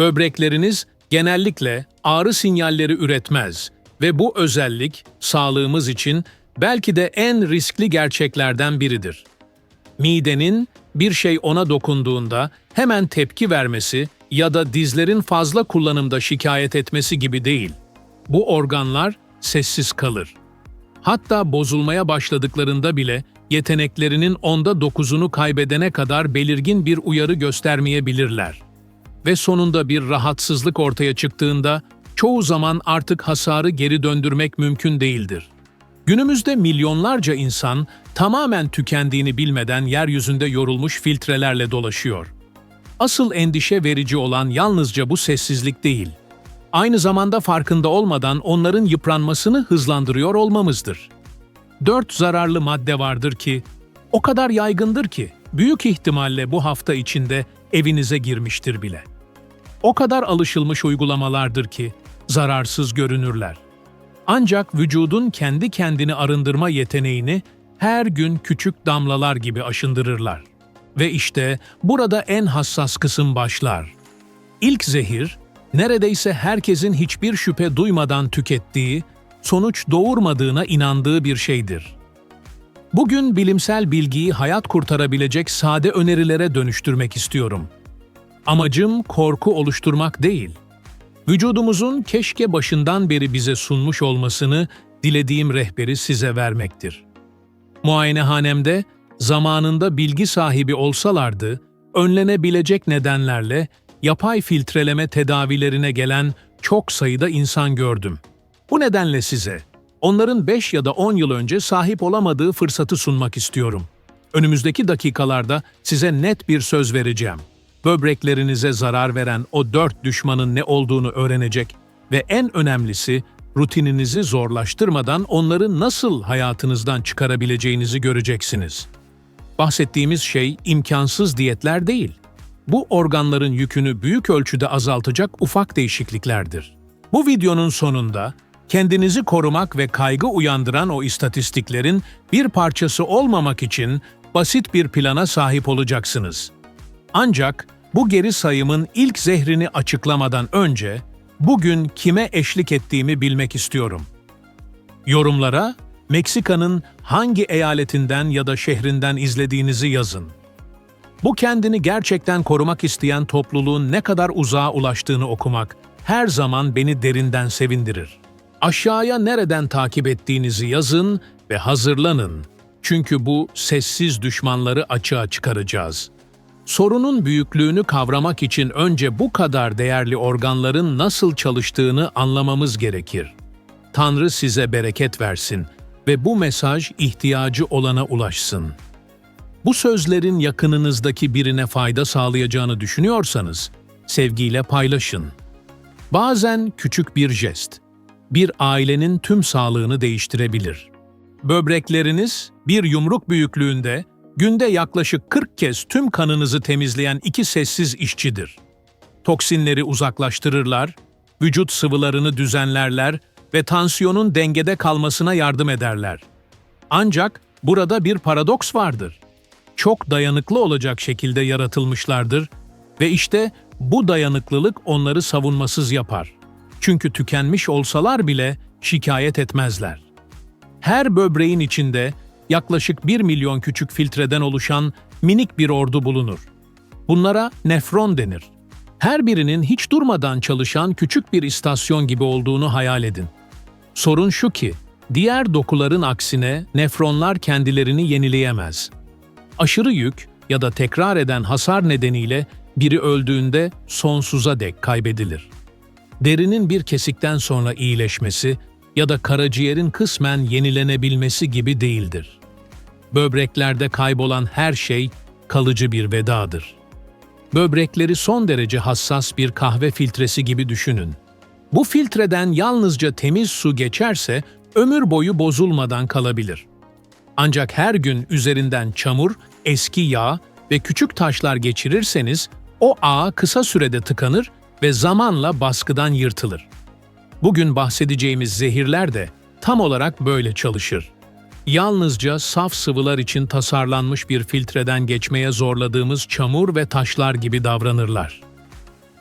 Böbrekleriniz genellikle ağrı sinyalleri üretmez ve bu özellik sağlığımız için belki de en riskli gerçeklerden biridir. Midenin bir şey ona dokunduğunda hemen tepki vermesi ya da dizlerin fazla kullanımda şikayet etmesi gibi değil. Bu organlar sessiz kalır. Hatta bozulmaya başladıklarında bile yeteneklerinin onda dokuzunu kaybedene kadar belirgin bir uyarı göstermeyebilirler. Ve sonunda bir rahatsızlık ortaya çıktığında çoğu zaman artık hasarı geri döndürmek mümkün değildir. Günümüzde milyonlarca insan tamamen tükendiğini bilmeden yeryüzünde yorulmuş filtrelerle dolaşıyor. Asıl endişe verici olan yalnızca bu sessizlik değil. Aynı zamanda farkında olmadan onların yıpranmasını hızlandırıyor olmamızdır. Dört zararlı madde vardır ki, o kadar yaygındır ki, büyük ihtimalle bu hafta içinde evinize girmiştir bile. O kadar alışılmış uygulamalardır ki, zararsız görünürler. Ancak vücudun kendi kendini arındırma yeteneğini her gün küçük damlalar gibi aşındırırlar. Ve işte burada en hassas kısım başlar. İlk zehir, neredeyse herkesin hiçbir şüphe duymadan tükettiği, sonuç doğurmadığına inandığı bir şeydir. Bugün bilimsel bilgiyi hayat kurtarabilecek sade önerilere dönüştürmek istiyorum. Amacım korku oluşturmak değil. Vücudumuzun keşke başından beri bize sunmuş olmasını dilediğim rehberi size vermektir. Muayenehanemde zamanında bilgi sahibi olsalardı, önlenebilecek nedenlerle yapay filtreleme tedavilerine gelen çok sayıda insan gördüm. Bu nedenle size, onların 5 ya da 10 yıl önce sahip olamadığı fırsatı sunmak istiyorum. Önümüzdeki dakikalarda size net bir söz vereceğim. Böbreklerinize zarar veren o dört düşmanın ne olduğunu öğrenecek ve en önemlisi rutininizi zorlaştırmadan onları nasıl hayatınızdan çıkarabileceğinizi göreceksiniz. Bahsettiğimiz şey imkansız diyetler değil. Bu organların yükünü büyük ölçüde azaltacak ufak değişikliklerdir. Bu videonun sonunda kendinizi korumak ve kaygı uyandıran o istatistiklerin bir parçası olmamak için basit bir plana sahip olacaksınız. Ancak bu geri sayımın ilk zehrini açıklamadan önce bugün kime eşlik ettiğimi bilmek istiyorum. Yorumlara Meksika'nın hangi eyaletinden ya da şehrinden izlediğinizi yazın. Bu kendini gerçekten korumak isteyen topluluğun ne kadar uzağa ulaştığını okumak her zaman beni derinden sevindirir. Aşağıya nereden takip ettiğinizi yazın ve hazırlanın. Çünkü bu sessiz düşmanları açığa çıkaracağız. Sorunun büyüklüğünü kavramak için önce bu kadar değerli organların nasıl çalıştığını anlamamız gerekir. Tanrı size bereket versin ve bu mesaj ihtiyacı olana ulaşsın. Bu sözlerin yakınınızdaki birine fayda sağlayacağını düşünüyorsanız, sevgiyle paylaşın. Bazen küçük bir jest, bir ailenin tüm sağlığını değiştirebilir. Böbrekleriniz bir yumruk büyüklüğünde, günde yaklaşık 40 kez tüm kanınızı temizleyen iki sessiz işçidir. Toksinleri uzaklaştırırlar, vücut sıvılarını düzenlerler ve tansiyonun dengede kalmasına yardım ederler. Ancak burada bir paradoks vardır. Çok dayanıklı olacak şekilde yaratılmışlardır ve işte bu dayanıklılık onları savunmasız yapar. Çünkü tükenmiş olsalar bile şikayet etmezler. Her böbreğin içinde yaklaşık 1 milyon küçük filtreden oluşan minik bir ordu bulunur. Bunlara nefron denir. Her birinin hiç durmadan çalışan küçük bir istasyon gibi olduğunu hayal edin. Sorun şu ki, diğer dokuların aksine nefronlar kendilerini yenileyemez. Aşırı yük ya da tekrar eden hasar nedeniyle biri öldüğünde sonsuza dek kaybedilir. Derinin bir kesikten sonra iyileşmesi ya da karaciğerin kısmen yenilenebilmesi gibi değildir. Böbreklerde kaybolan her şey kalıcı bir vedadır. Böbrekleri son derece hassas bir kahve filtresi gibi düşünün. Bu filtreden yalnızca temiz su geçerse ömür boyu bozulmadan kalabilir. Ancak her gün üzerinden çamur, eski yağ ve küçük taşlar geçirirseniz o ağ kısa sürede tıkanır ve zamanla baskıdan yırtılır. Bugün bahsedeceğimiz zehirler de tam olarak böyle çalışır. Yalnızca saf sıvılar için tasarlanmış bir filtreden geçmeye zorladığımız çamur ve taşlar gibi davranırlar.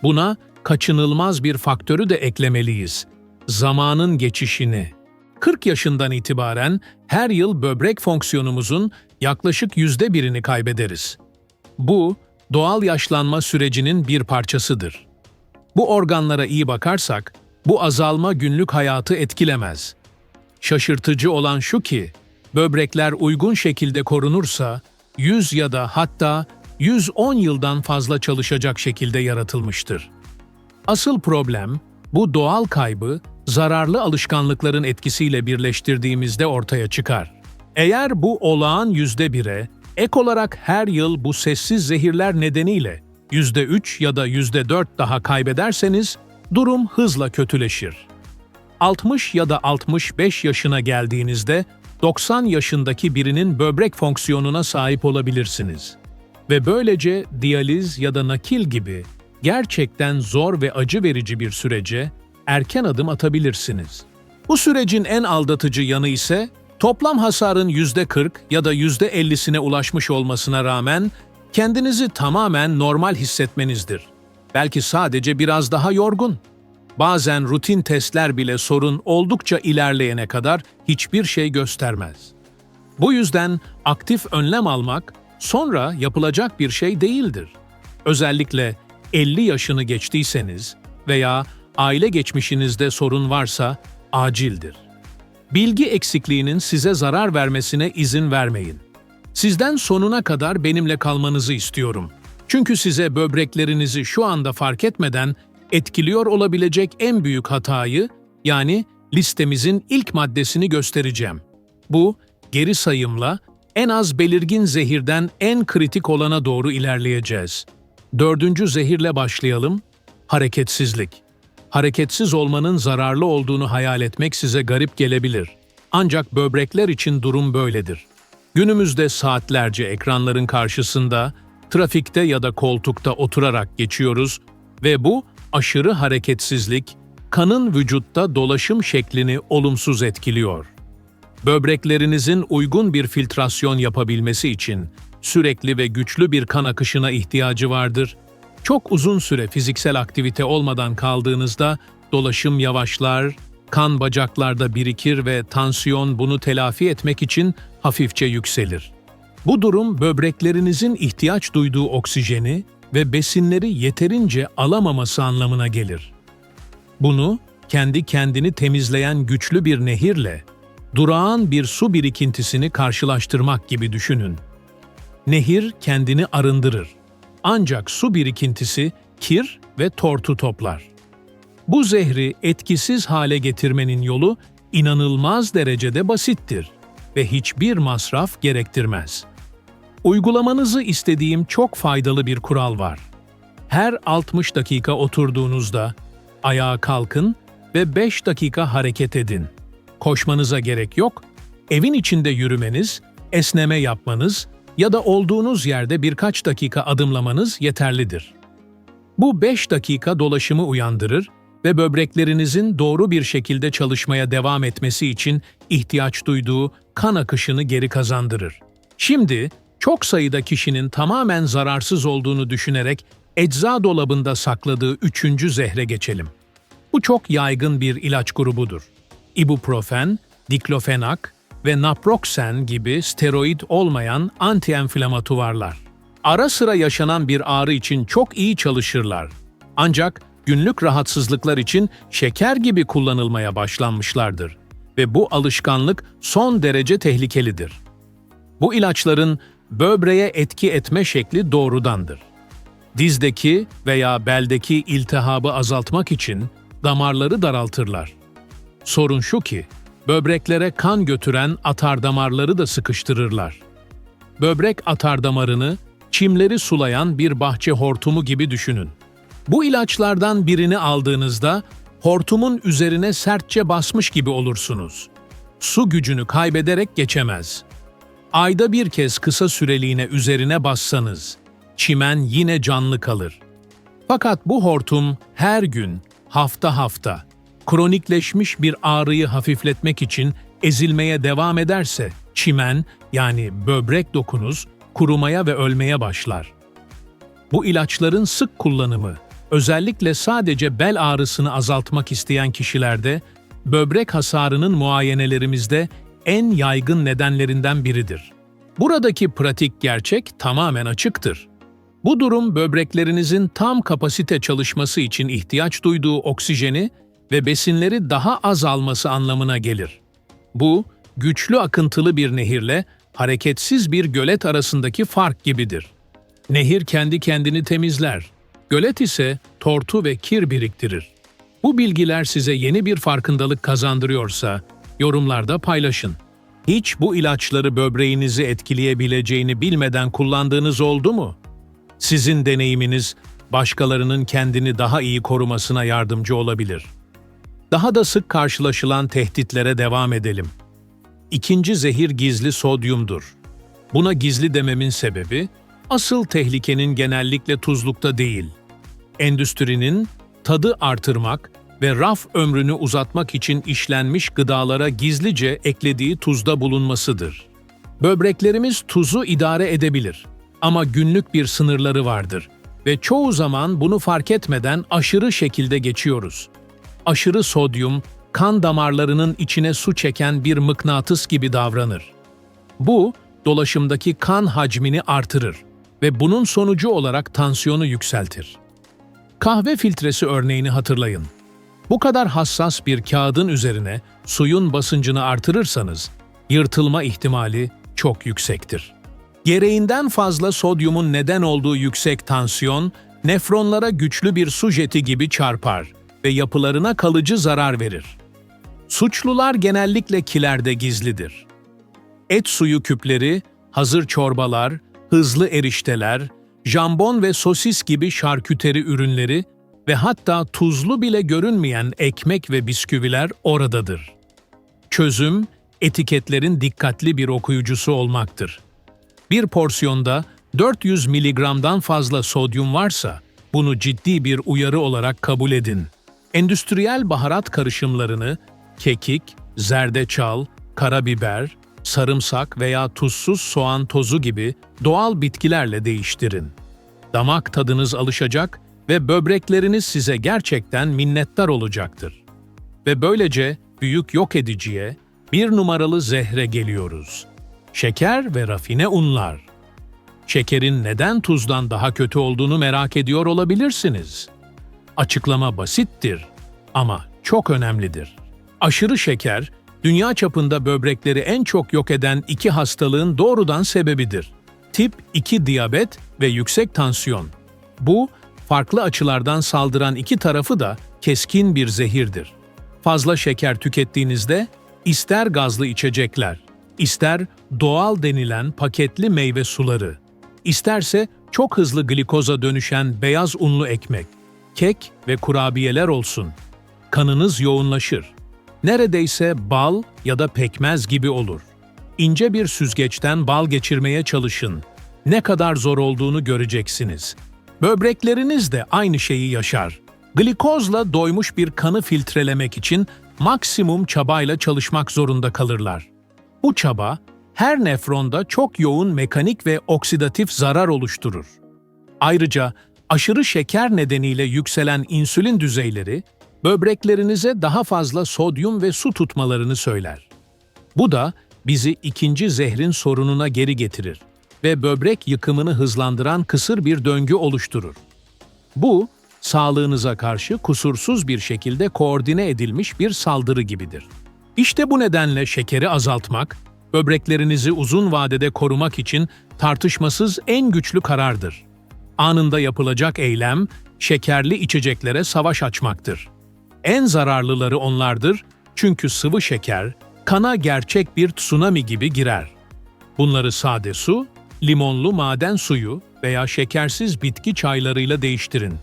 Buna kaçınılmaz bir faktörü de eklemeliyiz. Zamanın geçişini. 40 yaşından itibaren her yıl böbrek fonksiyonumuzun yaklaşık yüzde birini kaybederiz. Bu, doğal yaşlanma sürecinin bir parçasıdır. Bu organlara iyi bakarsak, bu azalma günlük hayatı etkilemez. Şaşırtıcı olan şu ki, böbrekler uygun şekilde korunursa, 100 ya da hatta 110 yıldan fazla çalışacak şekilde yaratılmıştır. Asıl problem, bu doğal kaybı zararlı alışkanlıkların etkisiyle birleştirdiğimizde ortaya çıkar. Eğer bu olağan yüzde bire, ek olarak her yıl bu sessiz zehirler nedeniyle yüzde üç ya da yüzde dört daha kaybederseniz, durum hızla kötüleşir. 60 ya da 65 yaşına geldiğinizde 90 yaşındaki birinin böbrek fonksiyonuna sahip olabilirsiniz. Ve böylece diyaliz ya da nakil gibi gerçekten zor ve acı verici bir sürece erken adım atabilirsiniz. Bu sürecin en aldatıcı yanı ise toplam hasarın %40 ya da %50'sine ulaşmış olmasına rağmen kendinizi tamamen normal hissetmenizdir. Belki sadece biraz daha yorgun. Bazen rutin testler bile sorun oldukça ilerleyene kadar hiçbir şey göstermez. Bu yüzden aktif önlem almak sonra yapılacak bir şey değildir. Özellikle 50 yaşını geçtiyseniz veya aile geçmişinizde sorun varsa acildir. Bilgi eksikliğinin size zarar vermesine izin vermeyin. Sizden sonuna kadar benimle kalmanızı istiyorum. Çünkü size böbreklerinizi şu anda fark etmeden etkiliyor olabilecek en büyük hatayı, yani listemizin ilk maddesini göstereceğim. Bu, geri sayımla en az belirgin zehirden en kritik olana doğru ilerleyeceğiz. Dördüncü zehirle başlayalım. Hareketsizlik. Hareketsiz olmanın zararlı olduğunu hayal etmek size garip gelebilir. Ancak böbrekler için durum böyledir. Günümüzde saatlerce ekranların karşısında, trafikte ya da koltukta oturarak geçiyoruz ve bu aşırı hareketsizlik kanın vücutta dolaşım şeklini olumsuz etkiliyor. Böbreklerinizin uygun bir filtrasyon yapabilmesi için sürekli ve güçlü bir kan akışına ihtiyacı vardır. Çok uzun süre fiziksel aktivite olmadan kaldığınızda dolaşım yavaşlar, kan bacaklarda birikir ve tansiyon bunu telafi etmek için hafifçe yükselir. Bu durum böbreklerinizin ihtiyaç duyduğu oksijeni ve besinleri yeterince alamaması anlamına gelir. Bunu kendi kendini temizleyen güçlü bir nehirle durağan bir su birikintisini karşılaştırmak gibi düşünün. Nehir kendini arındırır. Ancak su birikintisi kir ve tortu toplar. Bu zehri etkisiz hale getirmenin yolu inanılmaz derecede basittir ve hiçbir masraf gerektirmez. Uygulamanızı istediğim çok faydalı bir kural var. Her 60 dakika oturduğunuzda ayağa kalkın ve 5 dakika hareket edin. Koşmanıza gerek yok, evin içinde yürümeniz, esneme yapmanız ya da olduğunuz yerde birkaç dakika adımlamanız yeterlidir. Bu 5 dakika dolaşımı uyandırır ve böbreklerinizin doğru bir şekilde çalışmaya devam etmesi için ihtiyaç duyduğu kan akışını geri kazandırır. Şimdi çok sayıda kişinin tamamen zararsız olduğunu düşünerek ecza dolabında sakladığı üçüncü zehre geçelim. Bu çok yaygın bir ilaç grubudur. Ibuprofen, diklofenak ve naproxen gibi steroid olmayan antienflamatuvarlar. Ara sıra yaşanan bir ağrı için çok iyi çalışırlar. Ancak günlük rahatsızlıklar için şeker gibi kullanılmaya başlanmışlardır ve bu alışkanlık son derece tehlikelidir. Bu ilaçların böbreğe etki etme şekli doğrudandır. Dizdeki veya beldeki iltihabı azaltmak için damarları daraltırlar. Sorun şu ki, böbreklere kan götüren atardamarları da sıkıştırırlar. Böbrek atardamarını çimleri sulayan bir bahçe hortumu gibi düşünün. Bu ilaçlardan birini aldığınızda hortumun üzerine sertçe basmış gibi olursunuz. Su gücünü kaybederek geçemez. Ayda bir kez kısa süreliğine üzerine bassanız, çimen yine canlı kalır. Fakat bu hortum her gün, hafta hafta, kronikleşmiş bir ağrıyı hafifletmek için ezilmeye devam ederse, çimen yani böbrek dokunuz kurumaya ve ölmeye başlar. Bu ilaçların sık kullanımı özellikle sadece bel ağrısını azaltmak isteyen kişilerde böbrek hasarının muayenelerimizde en yaygın nedenlerinden biridir. Buradaki pratik gerçek tamamen açıktır. Bu durum böbreklerinizin tam kapasite çalışması için ihtiyaç duyduğu oksijeni ve besinleri daha az alması anlamına gelir. Bu, güçlü akıntılı bir nehirle hareketsiz bir gölet arasındaki fark gibidir. Nehir kendi kendini temizler. Gölet ise tortu ve kir biriktirir. Bu bilgiler size yeni bir farkındalık kazandırıyorsa yorumlarda paylaşın. Hiç bu ilaçları böbreğinizi etkileyebileceğini bilmeden kullandığınız oldu mu? Sizin deneyiminiz başkalarının kendini daha iyi korumasına yardımcı olabilir. Daha da sık karşılaşılan tehditlere devam edelim. İkinci zehir gizli sodyumdur. Buna gizli dememin sebebi, asıl tehlikenin genellikle tuzlukta değil. Endüstrinin tadı artırmak ve raf ömrünü uzatmak için işlenmiş gıdalara gizlice eklediği tuzda bulunmasıdır. Böbreklerimiz tuzu idare edebilir ama günlük bir sınırları vardır ve çoğu zaman bunu fark etmeden aşırı şekilde geçiyoruz. Aşırı sodyum, kan damarlarının içine su çeken bir mıknatıs gibi davranır. Bu, dolaşımdaki kan hacmini artırır ve bunun sonucu olarak tansiyonu yükseltir. Kahve filtresi örneğini hatırlayın. Bu kadar hassas bir kağıdın üzerine suyun basıncını artırırsanız, yırtılma ihtimali çok yüksektir. Gereğinden fazla sodyumun neden olduğu yüksek tansiyon, nefronlara güçlü bir su jeti gibi çarpar ve yapılarına kalıcı zarar verir. Suçlular genellikle kilerde gizlidir. Et suyu küpleri, hazır çorbalar, hızlı erişteler, jambon ve sosis gibi şarküteri ürünleri ve hatta tuzlu bile görünmeyen ekmek ve bisküviler oradadır. Çözüm, etiketlerin dikkatli bir okuyucusu olmaktır. Bir porsiyonda 400 miligramdan fazla sodyum varsa, bunu ciddi bir uyarı olarak kabul edin. Endüstriyel baharat karışımlarını kekik, zerdeçal, karabiber, sarımsak veya tuzsuz soğan tozu gibi doğal bitkilerle değiştirin. Damak tadınız alışacak ve böbrekleriniz size gerçekten minnettar olacaktır. Ve böylece büyük yok ediciye, bir numaralı zehre geliyoruz. Şeker ve rafine unlar. Şekerin neden tuzdan daha kötü olduğunu merak ediyor olabilirsiniz. Açıklama basittir ama çok önemlidir. Aşırı şeker, dünya çapında böbrekleri en çok yok eden iki hastalığın doğrudan sebebidir. Tip 2 diyabet ve yüksek tansiyon. Bu, farklı açılardan saldıran iki tarafı da keskin bir zehirdir. Fazla şeker tükettiğinizde ister gazlı içecekler, ister doğal denilen paketli meyve suları, isterse çok hızlı glikoza dönüşen beyaz unlu ekmek, kek ve kurabiyeler olsun. Kanınız yoğunlaşır. Neredeyse bal ya da pekmez gibi olur. İnce bir süzgeçten bal geçirmeye çalışın. Ne kadar zor olduğunu göreceksiniz. Böbrekleriniz de aynı şeyi yaşar. Glikozla doymuş bir kanı filtrelemek için maksimum çabayla çalışmak zorunda kalırlar. Bu çaba, her nefronda çok yoğun mekanik ve oksidatif zarar oluşturur. Ayrıca aşırı şeker nedeniyle yükselen insülin düzeyleri, böbreklerinize daha fazla sodyum ve su tutmalarını söyler. Bu da bizi ikinci zehrin sorununa geri getirir ve böbrek yıkımını hızlandıran kısır bir döngü oluşturur. Bu, sağlığınıza karşı kusursuz bir şekilde koordine edilmiş bir saldırı gibidir. İşte bu nedenle şekeri azaltmak, böbreklerinizi uzun vadede korumak için tartışmasız en güçlü karardır. Anında yapılacak eylem, şekerli içeceklere savaş açmaktır. En zararlıları onlardır çünkü sıvı şeker, kana gerçek bir tsunami gibi girer. Bunları sade su, limonlu maden suyu veya şekersiz bitki çaylarıyla değiştirin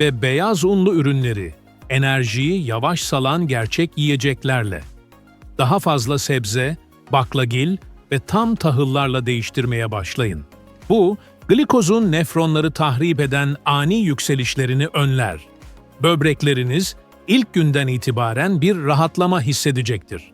ve beyaz unlu ürünleri, enerjiyi yavaş salan gerçek yiyeceklerle. Daha fazla sebze, baklagil ve tam tahıllarla değiştirmeye başlayın. Bu, glikozun nefronları tahrip eden ani yükselişlerini önler. Böbrekleriniz ilk günden itibaren bir rahatlama hissedecektir.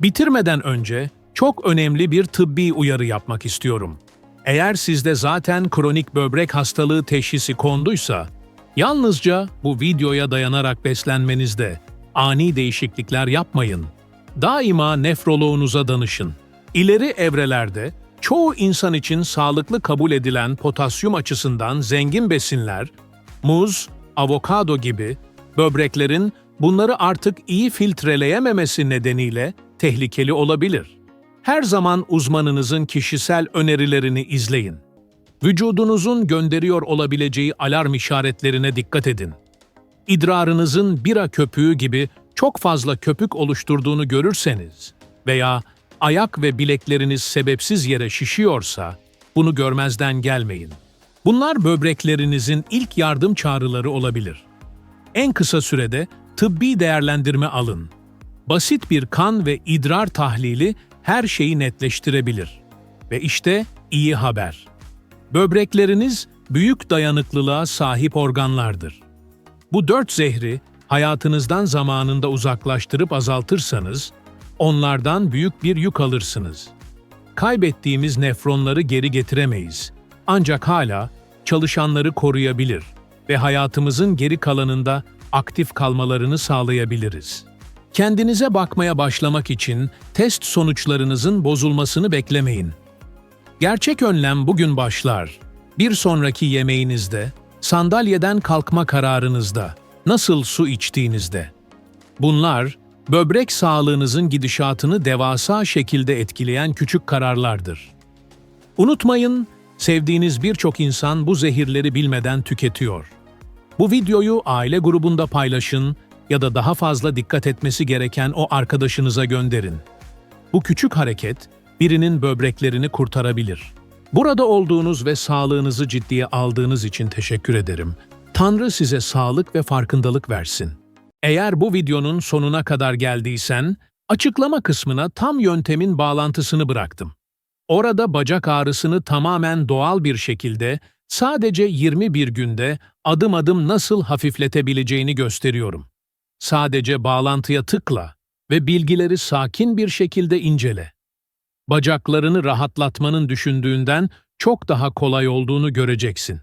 Bitirmeden önce çok önemli bir tıbbi uyarı yapmak istiyorum. Eğer sizde zaten kronik böbrek hastalığı teşhisi konduysa, Yalnızca bu videoya dayanarak beslenmenizde ani değişiklikler yapmayın. Daima nefroloğunuza danışın. İleri evrelerde çoğu insan için sağlıklı kabul edilen potasyum açısından zengin besinler, muz, avokado gibi böbreklerin bunları artık iyi filtreleyememesi nedeniyle tehlikeli olabilir. Her zaman uzmanınızın kişisel önerilerini izleyin. Vücudunuzun gönderiyor olabileceği alarm işaretlerine dikkat edin. İdrarınızın bira köpüğü gibi çok fazla köpük oluşturduğunu görürseniz veya ayak ve bilekleriniz sebepsiz yere şişiyorsa bunu görmezden gelmeyin. Bunlar böbreklerinizin ilk yardım çağrıları olabilir. En kısa sürede tıbbi değerlendirme alın. Basit bir kan ve idrar tahlili her şeyi netleştirebilir. Ve işte iyi haber. Böbrekleriniz büyük dayanıklılığa sahip organlardır. Bu dört zehri hayatınızdan zamanında uzaklaştırıp azaltırsanız, onlardan büyük bir yük alırsınız. Kaybettiğimiz nefronları geri getiremeyiz. Ancak hala çalışanları koruyabilir ve hayatımızın geri kalanında aktif kalmalarını sağlayabiliriz. Kendinize bakmaya başlamak için test sonuçlarınızın bozulmasını beklemeyin. Gerçek önlem bugün başlar. Bir sonraki yemeğinizde, sandalyeden kalkma kararınızda, nasıl su içtiğinizde. Bunlar, böbrek sağlığınızın gidişatını devasa şekilde etkileyen küçük kararlardır. Unutmayın, sevdiğiniz birçok insan bu zehirleri bilmeden tüketiyor. Bu videoyu aile grubunda paylaşın ya da daha fazla dikkat etmesi gereken o arkadaşınıza gönderin. Bu küçük hareket birinin böbreklerini kurtarabilir. Burada olduğunuz ve sağlığınızı ciddiye aldığınız için teşekkür ederim. Tanrı size sağlık ve farkındalık versin. Eğer bu videonun sonuna kadar geldiysen, açıklama kısmına tam yöntemin bağlantısını bıraktım. Orada bacak ağrısını tamamen doğal bir şekilde sadece 21 günde adım adım nasıl hafifletebileceğini gösteriyorum. Sadece bağlantıya tıkla ve bilgileri sakin bir şekilde incele. Bacaklarını rahatlatmanın düşündüğünden çok daha kolay olduğunu göreceksin.